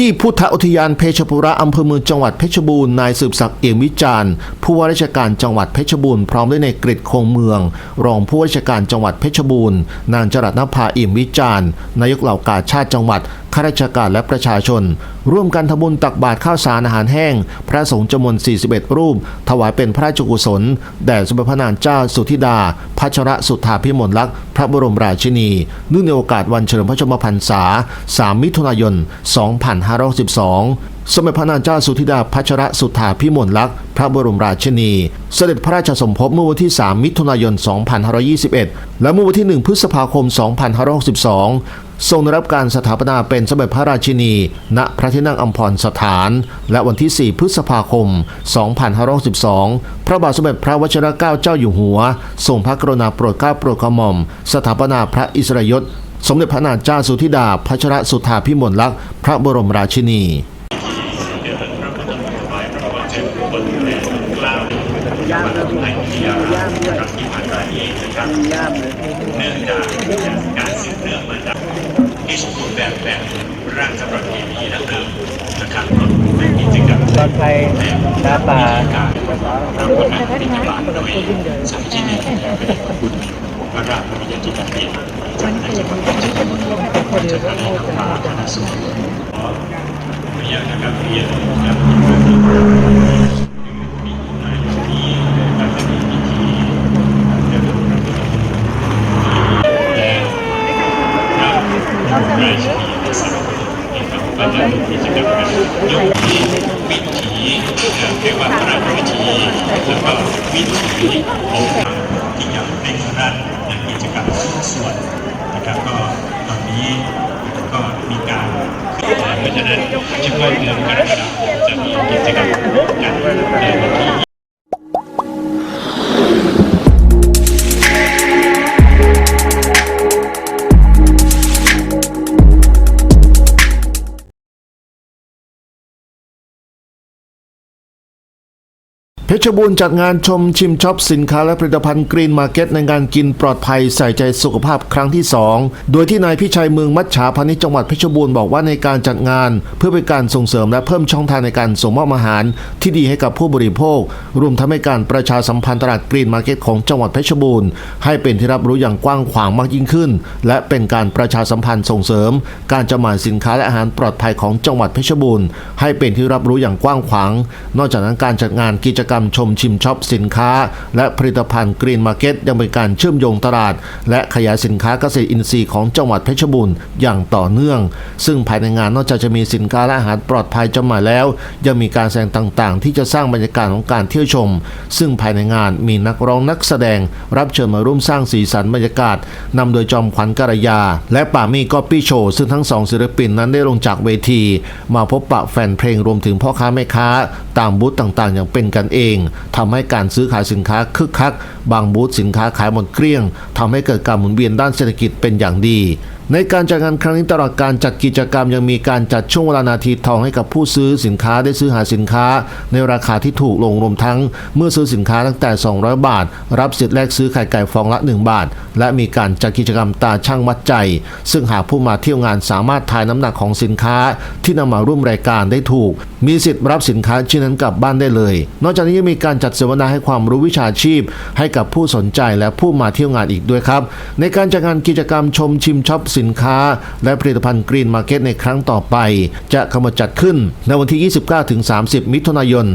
ที่พุทธอุทยานเพชรบุรีอำเภอเมืองจังหวัดเพชรบูรณ์นายสืบศักดิ์เอี่ยมวิจารณ์ผู้ว่าราชการจังหวัดเพชรบูรณ์พร้อมด้วยในายกฤษคงเมือง รองผู้ว่าราชการจังหวัดเพชรบูรณ์นางจรัตนภาเอี่ยมวิจารณ์นายกเหล่ากาชาติจังหวัด ข้าราชการและประชาชน ร่วมกันทำบุญตักบาตรข้าวสารอาหารแห้ง พระสงฆ์จำนวน 41 รูป ถวายเป็นพระราชกุศล แด่สมเด็จพระนางเจ้าสุธิดาพัชรสุธาพิมลลักษณ์พระบรมราชินีเนื่องในโอกาสวันเฉลิมพระชนมพรรษา 3 มิถุนายน 2562สมเด็จพระนางเจ้าสุธิดาพัชรสุธาพิมลลักษณ์พระบรมราชินี เสด็จพระราชสมภพเมื่อวันที่ 3 มิถุนายน 2521 และเมื่อวันที่ 1 พฤษภาคม 2562 ทรงได้รับการสถาปนาเป็นสมเด็จพระราชินี ณพระที่นั่งอัมพรสถาน และวันที่ 4 พฤษภาคม 2562พระบาทสมเด็จพระวชิรเกล้าเจ้าอยู่หัว ทรงพระกรุณาโปรดเกล้าโปรดกระหม่อม สถาปนาพระอิสริยยศสมเด็จพระนางเจ้าสุธิดาพัชรสุธาพิมลลักษณ์พระบรมราชินี บมีนายกที่ารจะมีพิธีเดินพระพุทธและการราชนีในสระนะครับก็จะมีกิจกรรมกันยกที่ วิถีเรียกว่าพระราชพิถีแล้วก็วิถีของทางที่ยังเป็นพระราชในกิจกรรมทุกส่วนนะครับก็ตอนนี้ก็มีการเพราะฉะนั้นเฉพาะเดือนกรกฎาคมจะมีกิจกรรมกันในวันที่ เพชรบูรณ์จัดงานชมชิมช็อปสินค้าและผลิตภัณฑ์กรีนมาร์เก็ตในงานกินปลอดภัยใส่ใจสุขภาพครั้งที่ 2 โดยที่นายพิชัยเมืองมัชฉาพาณิชย์จังหวัดเพชรบูรณ์บอกว่าในการจัดงาน เพื่อเป็นการส่งเสริมและเพิ่มช่องทางในการส่งมอบอาหาร ที่ดีให้กับผู้บริโภค รวมทั้งให้การประชาสัมพันธ์ตลาดกรีนมาร์เก็ตของจังหวัดเพชรบูรณ์ให้เป็นที่รับรู้อย่างกว้างขวางมากยิ่งขึ้น และเป็นการประชาสัมพันธ์ส่งเสริม การจำหน่ายสินค้าและอาหารปลอดภัยของจังหวัดเพชรบูรณ์ให้เป็นที่รับรู้อย่างกว้างขวาง นอกจากนั้นการจัดงานกิจกรรมชมชิมช็อปสินค้า และผลิตภัณฑ์กรีนมาร์เก็ตยังเป็นการเชื่อมโยงตลาด และขยายสินค้าเกษตรอินทรีย์ของจังหวัดเพชรบูรณ์อย่างต่อเนื่อง ซึ่งภายในงานนอกจากจะมีสินค้าและอาหารปลอดภัยจำหน่ายแล้ว ยังมีการแสดงต่างๆ ที่จะสร้างบรรยากาศของการเที่ยวชม ซึ่งภายในงานมีนักร้องนักแสดง รับเชิญมาร่วมสร้างสีสันบรรยากาศนำโดยจอมขวัญกระยา และป่ามีก็ปี้โชว์ซึ่งทั้งสองศิลปินนั้นได้ลงจากเวที มาพบปะแฟนเพลงรวมถึงพ่อค้าแม่ค้า ตามบูธต่างๆ อย่างเป็นกันเองทำให้การซื้อขายสินค้าคึกคัก บางบูธสินค้าขายหมดเกลี้ยงทำให้เกิดการหมุนเวียนด้านเศรษฐกิจเป็นอย่างดีในการจัดงานครั้งนี้ตลอดการจัดกิจกรรมยังมีการจัดช่วงเวลานาทีทองให้กับผู้ซื้อสินค้าได้ซื้อหาสินค้า ในราคาที่ถูกลงรวมทั้ง เมื่อซื้อสินค้าตั้งแต่ 200 บาท รับสิทธิ์แลกซื้อไข่ไก่ฟองละ 1 บาท และมีการจัดกิจกรรมตาช่างวัดใจ ซึ่งหากผู้มาเที่ยวงานสามารถทายน้ำหนักของสินค้า ที่นำมาร่วมรายการได้ถูก มีสิทธิ์รับสินค้าชิ้นนั้นกลับบ้านได้เลย นอกจากนี้ยังมีการจัดเสวนาให้ความรู้วิชาชีพ ให้กับผู้สนใจและผู้มาเที่ยวงานอีกด้วยครับ ในการจัดงานกิจกรรมชมชิมช็อปสินค้า และผลิตภัณฑ์กรีนมาร์เก็ตในครั้งต่อไป จะกำหนดจัดขึ้นในวันที่ 29-30 มิถุนายน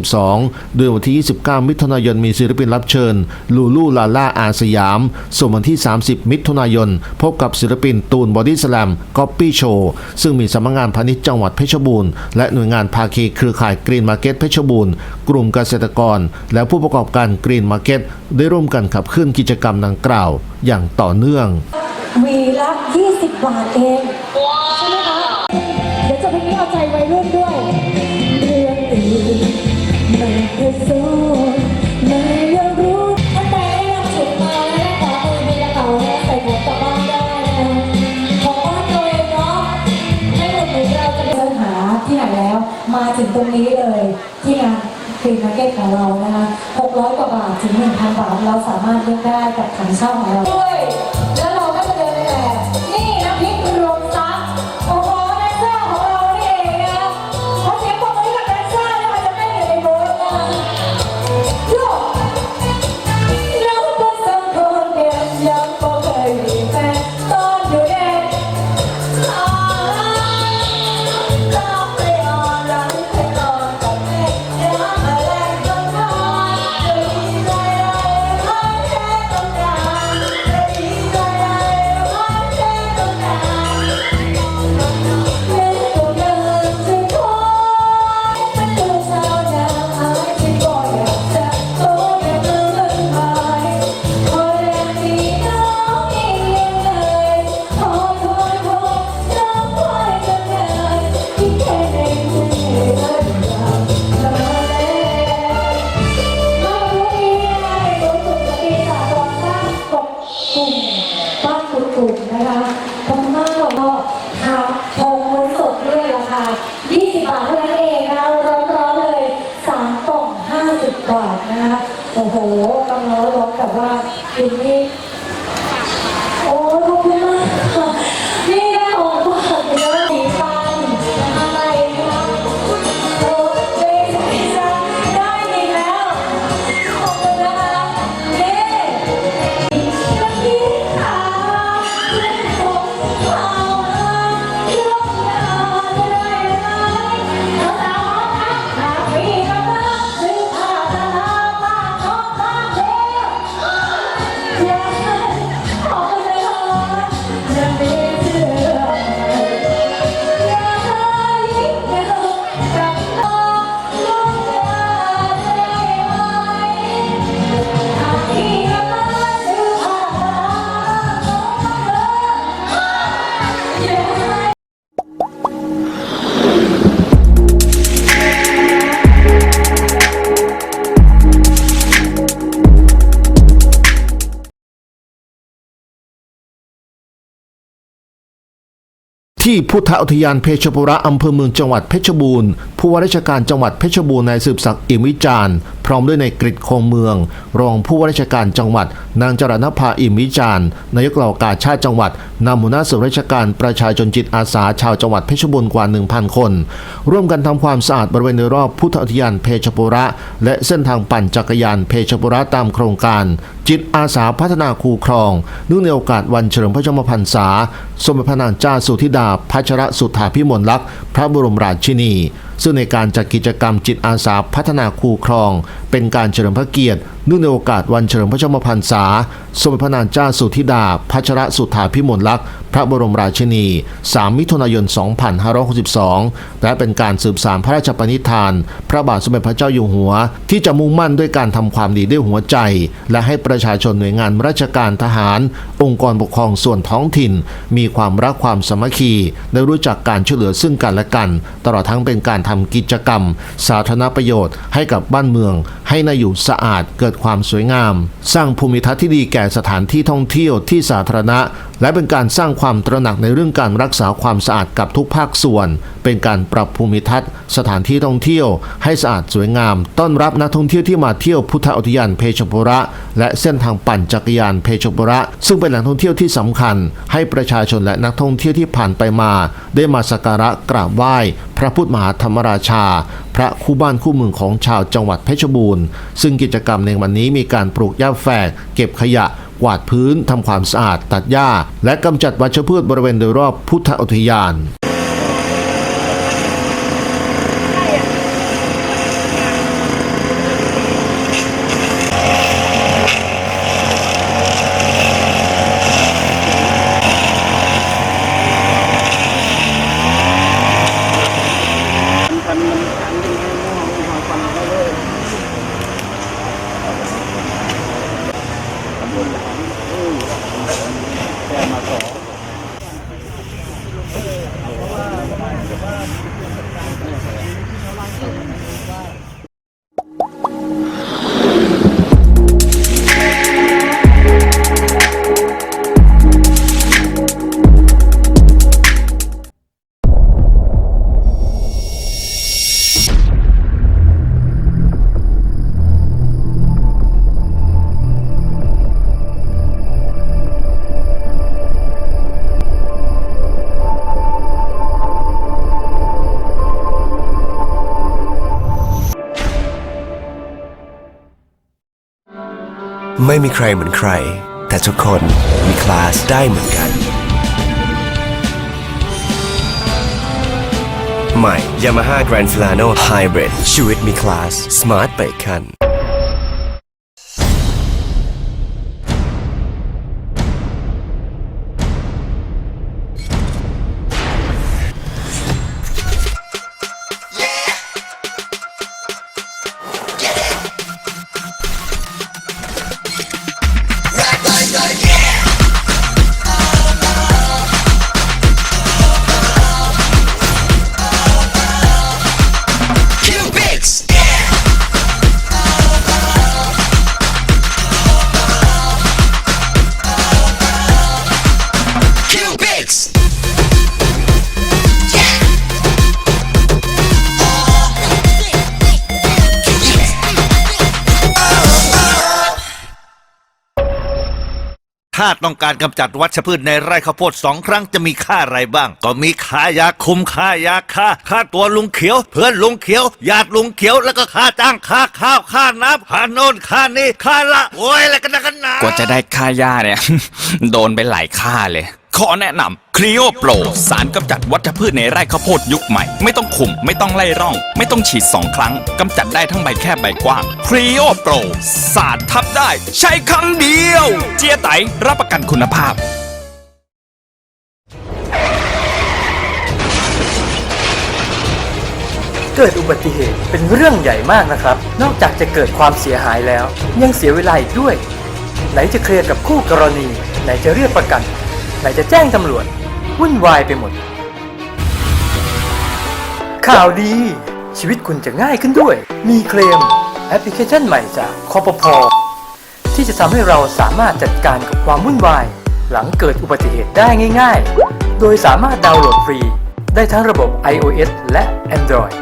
2512 โดยวันที่ 29 มิถุนายนมีศิลปินรับเชิญ ลูลูลาล่าอาสยาม ส่วนวันที่ 30 มิถุนายน พบกับศิลปินตูนบอดี้สแลมก๊อปปี้โชว์ซึ่งมีสำนักงานพาณิชย์จังหวัดเพชรบูรณ์และหน่วยงานภาคีเครือข่ายกรีนมาร์เก็ตเพชรบูรณ์กลุ่มเกษตรกร และผู้ประกอบการกรีนมาร์เก็ตได้ร่วมกันขับเคลื่อนกิจกรรมดังกล่าว อย่างต่อเนื่อง ละ 20 บาทเองใช่ไหมคะ เดี๋ยวจะเพลงนี้เอาใจวัยรุ่นด้วยเรื่องอื่นไม่เคยสนไม่อยากรู้ถ้าแต่ยังฉุกมาและขอมือมีกระเป๋าและใส่ของกลับบ้านได้นะของบ้านตัวเองเนาะไม่หมดหรือเราจะไปหาที่ไหนแล้ว มาถึงตรงนี้เลยที่งานฟรีมาร์เก็ตของเรานะคะ600 กว่าบาทถึง 1,000 บาท เราสามารถเลือกได้กับถังเช่าของเราด้วย ว่าอิน ที่พุทธอุทยานเพชรบุรีอำเภอเมืองจังหวัดเพชรบูรณ์ ผู้ว่าราชการจังหวัดเพชรบูรณ์นายสืบศักดิ์อิมวิจารณ์พร้อมด้วยนายกฤษคงเมือง รองผู้ว่าราชการจังหวัด นางจรณภาอิมวิจารณ์นายกเหล่ากาชาติจังหวัดนำหัวหน้าส่วนราชการประชาชนจิตอาสาชาวจังหวัดเพชรบูรณ์กว่า 1,000 คน ร่วมกันทำความสะอาดบริเวณโดยรอบพุทธอุทยานเพชรบุรีและเส้นทางปั่นจักรยานเพชรบุรีตามโครงการ จิตอาสาพัฒนาคูครองเนื่องในโอกาสวันเฉลิมพระชนมพรรษา สมเด็จพระนางเจ้าสุธิดาพัชรสุธาพิมลลักษณ์พระบรมราชินี ซึ่งในการจัดกิจกรรมจิตอาสาพัฒนาคูครอง เป็นการเฉลิมพระเกียรติเนื่องในโอกาสวันเฉลิมพระชนมพรรษา สมเด็จพระนางเจ้าสุธิดาพัชรสุธาพิมลลักษณ์พระบรมราชินี 3 มิถุนายน 2562 และเป็นการสืบสานพระราชปณิธาน พระบาทสมเด็จพระเจ้าอยู่หัว ที่จะมุ่งมั่นด้วยการทำความดีด้วยหัวใจ และให้ประชาชนหน่วยงานราชการทหาร องค์กรปกครองส่วนท้องถิ่น มีความรักความสามัคคีได้รู้จักการช่วยเหลือซึ่งกันและกัน ตลอดทั้งเป็นการทำกิจกรรม สาธารณประโยชน์ให้กับบ้านเมือง ให้น่าอยู่สะอาดเกิดความสวยงาม สร้างภูมิทัศน์ที่ดีแก่สถานที่ท่องเที่ยวที่สาธารณะ และเป็นการสร้างความตระหนักในเรื่องการรักษาความสะอาดกับทุกภาคส่วน เป็นการปรับภูมิทัศน์ สถานที่ท่องเที่ยว ให้สะอาดสวยงาม ต้อนรับนักท่องเที่ยวที่มาเที่ยวพุทธอุทยานเพชรบุรีและเส้นทางปั่นจักรยานเพชรบุรีซึ่งเป็นแหล่งท่องเที่ยวที่สำคัญ ให้ประชาชนและนักท่องเที่ยวที่ผ่านไปมา ได้มาสักการะกราบไหว้ พระพุทธมหาธรรมราชา พระคู่บ้านคู่เมืองของชาวจังหวัดเพชรบูรณ์ ซึ่งกิจกรรมในวันนี้มีการปลูกหญ้าแฝกเก็บขยะ กวาดพื้นทำความสะอาดตัดหญ้า และกำจัดวัชพืชบริเวณโดยรอบพุทธอุทยานพัน ไม่มีใครเหมือนใคร แต่ทุกคนมีคลาสได้เหมือนกัน ใหม่ Yamaha Grand Filano Hybrid ชีวิตมีคลาส Smart ไปคัน ถ้าต้องการกำจัดวัชพืชในไร่ข้าวโพดสองครั้งจะมีค่าอะไรบ้าง ก็มีค่ายาคุมค่ายาฆ่าค่าตัวลุงเขียว เพื่อนลุงเขียวญาติลุงเขียวแล้วก็ค่าจ้างค่าข้าวค่าน้ำค่าโน่นค่านี่ค่าละโอ้ยอะไรกันนะกันหนากว่าจะได้ค่ายาเนี่ย โดนไปหลายค่าเลย ขอแนะนำครีโอโปรสารกำจัดวัชพืชในไร่ข้าวโพดยุคใหม่ ไม่ต้องขุม ไม่ต้องไล่ร่อง ไม่ต้องฉีดสองครั้งกำจัดได้ทั้งใบแคบใบกว้างครีโอโปรสารทับได้ ใช้ครั้งเดียว เจียไตรับประกันคุณภาพเกิดอุบัติเหตุเป็นเรื่องใหญ่มากนะครับ นอกจากจะเกิดความเสียหายแล้ว ยังเสียเวลาอีกด้วย ไหนจะเคลียร์กับคู่กรณี ไหนจะเรียกประกัน ไหนจะแจ้งตำรวจ วุ่นวายไปหมด ข่าวดี ชีวิตคุณจะง่ายขึ้นด้วย มีเคลมแอปพลิเคชันใหม่จากคอปพอที่จะทำให้เราสามารถจัดการกับความวุ่นวาย หลังเกิดอุบัติเหตุได้ง่าย ๆ โดยสามารถดาวน์โหลดฟรี ได้ทั้งระบบ iOS และ Android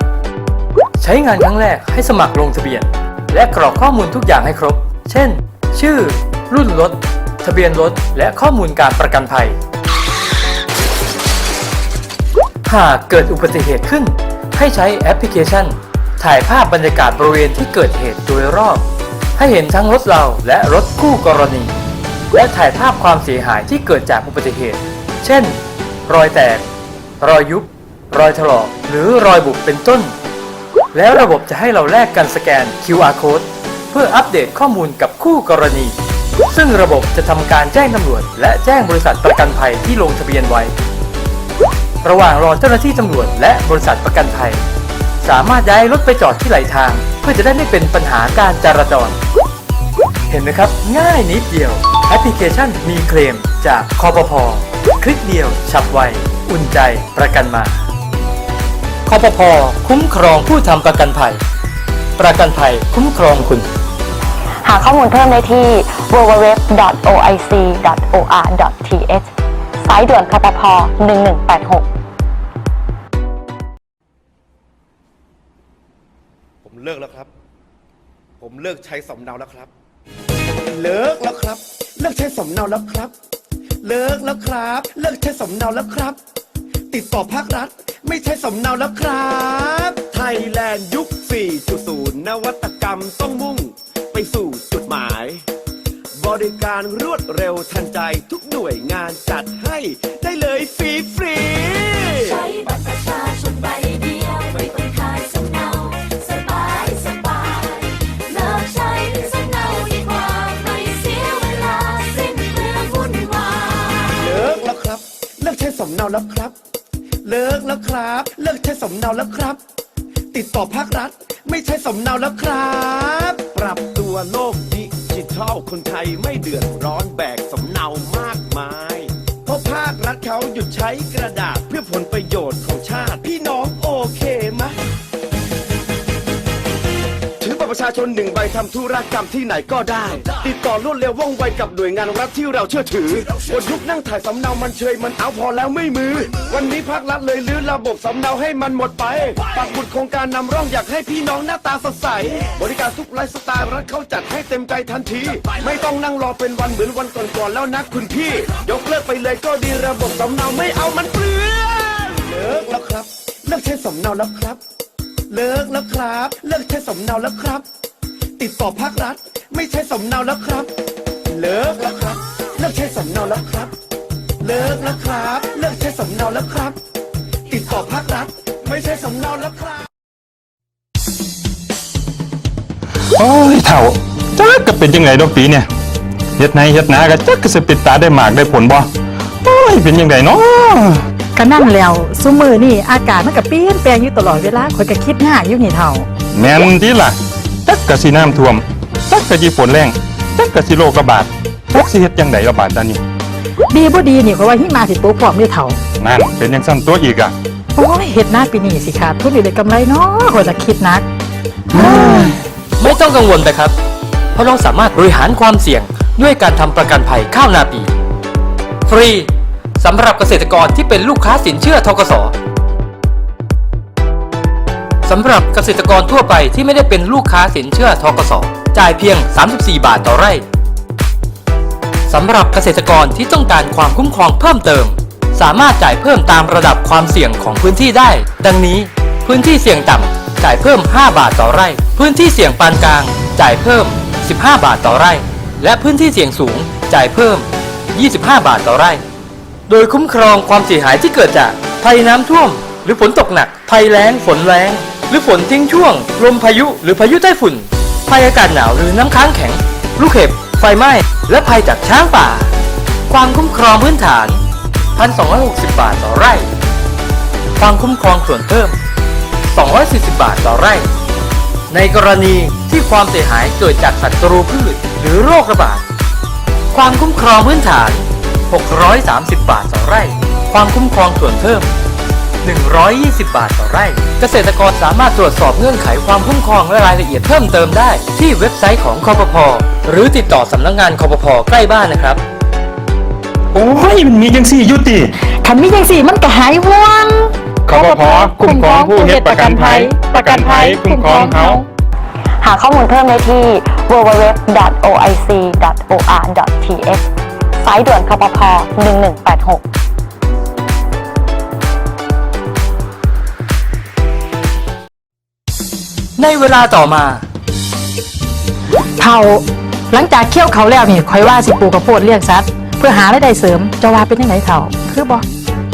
ใช้งานครั้งแรกให้สมัครลงทะเบียน และกรอกข้อมูลทุกอย่างให้ครบ เช่น ชื่อ รุ่นรถ ทะเบียนรถ และข้อมูลการประกันภัย หากเกิดอุบัติเหตุขึ้น ให้ใช้แอปพลิเคชัน ถ่ายภาพบรรยากาศบริเวณที่เกิดเหตุโดยรอบ ให้เห็นทั้งรถเราและรถคู่กรณี และถ่ายภาพความเสียหายที่เกิดจากอุบัติเหตุ เช่น รอยแตก รอยยุบ รอยถลอก หรือรอยบุบเป็นต้น แล้วระบบจะให้เราแลกกันสแกน QR code เพื่ออัปเดตข้อมูลกับคู่กรณี ซึ่งระบบจะทำการแจ้งตำรวจ และแจ้งบริษัทประกันภัยที่ลงทะเบียนไว้ ระหว่างรอเจ้าหน้าที่ตำรวจ และบริษัทประกันภัย สามารถย้ายรถไปจอดที่ไหลทาง เพื่อจะได้ไม่เป็นปัญหาการจราจร เห็นไหมครับ ง่ายนิดเดียว แอปพลิเคชันมีเคลมจากคอปพอคลิกเดียวฉับไว อุ่นใจประกันมาคอปพอคุ้มครองผู้ทำประกันภัย ประกันภัยคุ้มครองคุณ หาข้อมูลเพิ่มได้ที่ www.oic.or.th สายด่วนคปพ1186 ผมเลิกแล้วครับ ผมเลิกใช้สำเนาแล้วครับ เลิกแล้วครับ เลิกใช้สำเนาแล้วครับ เลิกแล้วครับ เลิกใช้สำเนาแล้วครับ ติดต่อภาครัฐไม่ใช้สำเนาแล้วครับ ไทยแลนด์ยุค 4.0 นวัตกรรมต้องมุ่ง ไปสู่จุดหมาย บริการรวดเร็วทันใจทุกหน่วยงานจัดให้ได้เลยฟรีฟรีใช้บัตรประชาชนใบเดียวไม่ต้องขายสำเนาสบายสบายเลิกใช้สำเนาดีกว่าไม่เสียเวลาสิ้นเปลืองวุ่นวายเลิกแล้วครับเลิกใช้สำเนาแล้วครับ เลิกแล้วครับ เลิกใช้สำเนาแล้วครับ ติดต่อภาครัฐ ไม่ใช้สำเนาแล้วครับ ปรับตัวโลก ทัลคนไทยไม่เดือดร้อนแบกสำเนามากมาย เพราะภาครัฐเขาหยุดใช้กระดาษเพื่อผลประโยชน์ของชาติ พี่น้องโอเคไหม ตรประชาชนหนึ่งใบทำธุรกรรมที่ไหนก็ได้ ติดต่อรวดเร็วว่องไวกับหน่วยงานรัฐที่เราเชื่อถือบนยุคนั่งถ่ายสำเนามันเชยมันเอาพอแล้วไม่มือ วันนี้ภาครัฐเลยลื้อระบบสำเนาให้มันหมดไปปักหมุดโครงการนำร่องอยากให้พี่น้องหน้าตาสดใส บริการทุกไลฟ์สไตล์รัฐเขาจัดให้เต็มใจทันที ไม่ต้องนั่งรอเป็นวันเหมือนวันก่อนๆแล้วนะคุณพี่ ยกเลิกไปเลยก็ดีระบบสำเนาไม่เอามันเปลืองเลิกแล้วครับเลิกใช้สำเนาแล้วครับ เลิกแล้วครับ เลิกใช้สำเนาแล้วครับ ติดต่อภาครัฐ ไม่ใช้สำเนาแล้วครับ เลิกแล้วครับ เลิกใช้สำเนาแล้วครับ เลิกแล้วครับ เลิกใช้สำเนาแล้วครับ ติดต่อภาครัฐ ไม่ใช้สำเนาแล้วครับ โอ้ยเถ่าจักก็เป็นยังไงดอกปีเนี่ยเฮ็ดไหนเฮ็ดนาก็จักก็สิปิดตาได้หมากได้ผลบ่โอ้ยเป็นยังไงเนาะ ก็นั่นแล้วซุมือนี่อากาศมันก็เปลี่ยนแปลงอยู่ตลอดเวลาข่อยก็คิดง่ายอยู่นี่เท่าแม่นที่ล่ะจักก็สิน้ำท่วมจักก็สิฝนแรงจักก็สิโรคระบาดจักสิเฮ็ดจังไดระบาดตอนนี้ดีบ่ดีนี่ข่อยว่าหิมาสิตกพร้อมอยู่เท่านั่นเป็นยังสั่นตัวอีกอะโอ้ยเฮ็ดหน้าปีนี้สิขาดทุนอยู่ได้กำไรเนาะข่อยละคิดหนัก ไม่ต้องกังวลไปครับ เพราะเราสามารถบริหารความเสี่ยงด้วยการทำประกันภัยข้าวนาปี ฟรี สำหรับเกษตรกรที่เป็นลูกค้าสินเชื่อทกสสำหรับเกษตรกรทั่วไปที่ไม่ได้เป็นลูกค้าสินเชื่อทกสจ่ายเพียง 34 บาทต่อไร่สำหรับเกษตรกรที่ต้องการความคุ้มครองเพิ่มเติม สามารถจ่ายเพิ่มตามระดับความเสี่ยงของพื้นที่ได้ ดังนี้พื้นที่เสี่ยงต่ำจ่ายเพิ่ม 5 บาทต่อไร่ พื้นที่เสี่ยงปานกลาง จ่ายเพิ่ม 15 บาทต่อไร่ และพื้นที่เสี่ยงสูง จ่ายเพิ่ม 25 บาทต่อไร่ โดยคุ้มครองความเสียหายที่เกิดจากภัยน้ำท่วม หรือฝนตกหนัก ภัยแล้ง ฝนแล้งหรือฝนทิ้งช่วง ลมพายุ หรือพายุใต้ฝุ่น ภัยอากาศหนาวหรือน้ำค้างแข็ง ลูกเห็บ ไฟไหม้ และภัยจากช้างป่า ความคุ้มครองพื้นฐาน 1,260 บาทต่อไร่ ความคุ้มครองส่วนเพิ่ม 240 บาทต่อไร่ ในกรณีที่ความเสียหายเกิดจากศัตรูพืช หรือโรคระบาด ความคุ้มครองพื้นฐาน 630 บาทต่อไร่ ความคุ้มครองส่วนเพิ่ม 120 บาทต่อไร่ เกษตรกรสามารถตรวจสอบเงื่อนไขความคุ้มครองและรายละเอียดเพิ่มเติมได้ ที่เว็บไซต์ของคอปพหรือติดต่อสำนักงานคอปพใกล้บ้านนะครับ โอ้ยมันมีจังสี่อยุติคันมีจังสี่มันก็หายห่วงคอปพคุ้มครองผู้เฮ็ดประกันภัย ประกันภัยคุ้มครองเขา หาข้อมูลเพิ่มได้ที่ www.oic.or.th สายด่วนคปพ1186ในเวลาต่อมา เท่าหลังจากเคี่ยวเขาแล้วนี่คอยว่าสิปลูกกระโพดเลี้ยงสัตว์เพื่อหารายได้เสริมจะว่าเป็นยังไงเท่าคือบ่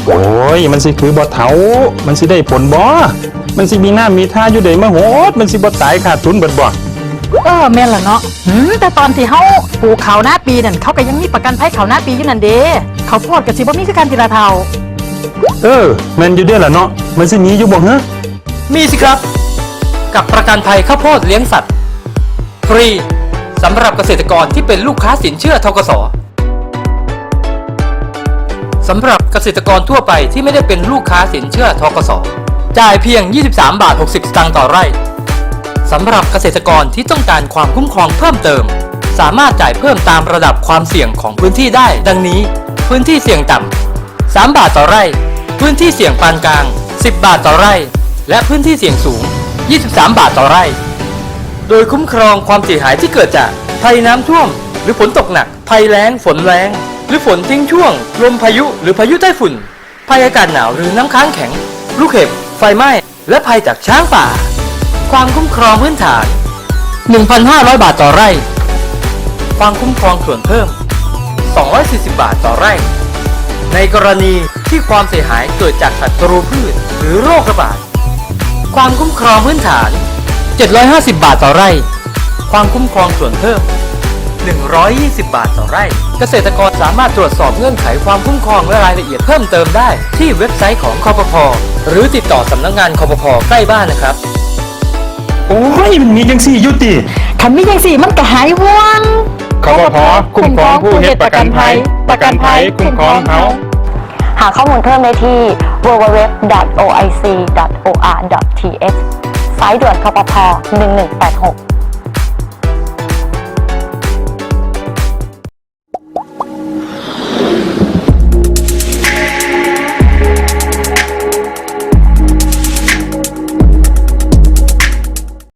โอ้ยมันสิคือบ่เถามันสิได้ผลบ่มันสิมีหน้ามีท่าอยู่ได้มาโหดมันสิบ่ตายขาดทุนเบิดบ่ เออแม่นละเนาะหืมแต่ตอนที่เฮาปลูกเขาวหน้าปีนั่นเขาก็ยังมีประกันภัยเขาวหน้าปีอยู่นั่นเด้เขาวโพดกับสิบ่มีคือกันทีละเท่าเออแม่นอยู่เด้อล่ะเนาะมันสิมีอยู่บ่ฮะมีสิครับ กับประกันภัยข้าวโพดเลี้ยงสัตว์ ฟรีสำหรับเกษตรกรที่เป็นลูกค้าสินเชื่อทกสสำหรับเกษตรกรทั่วไปที่ไม่ได้เป็นลูกค้าสินเชื่อทกสจ่ายเพียง 23 บาท 60 สตางค์ต่อไร่ สำหรับเกษตรกรที่ต้องการความคุ้มครองเพิ่มเติม สามารถจ่ายเพิ่มตามระดับความเสี่ยงของพื้นที่ได้ ดังนี้ พื้นที่เสี่ยงต่ำ 3 บาทต่อไร่ พื้นที่เสี่ยงปานกลาง 10 บาทต่อไร่ และพื้นที่เสี่ยงสูง 23 บาทต่อไร่ โดยคุ้มครองความเสียหายที่เกิดจากภัยน้ำท่วม หรือฝนตกหนัก ภัยแล้ง ฝนแล้ง หรือฝนทิ้งช่วง ลมพายุ หรือพายุใต้ฝุ่น ภัยอากาศหนาวหรือน้ำค้างแข็ง ลูกเห็บ ไฟไหม้ และภัยจากช้างป่า ความคุ้มครองพื้นฐาน 1,500 บาทต่อไร่ ความคุ้มครองส่วนเพิ่ม 240 บาทต่อไร่ ในกรณีที่ความเสียหายเกิดจากศัตรูพืชหรือโรคระบาด ความคุ้มครองพื้นฐาน 750 บาทต่อไร่ ความคุ้มครองส่วนเพิ่ม 120 บาทต่อไร่ เกษตรกรสามารถตรวจสอบเงื่อนไขความคุ้มครองและรายละเอียดเพิ่มเติมได้ที่เว็บไซต์ของคอปพหรือติดต่อสำนักงานคอปพใกล้บ้านนะครับ โอ้ยมันมีจังสี่อยุติคันมีจังสี่มันก็หายห่วงคอปพคุ้มครองผู้เฮ็ดประกันภัย ประกันภัยคุ้มครองเขาหาข้อมูลเพิ่มได้ที่ www.oic.or.th สายด่วนคปพ1186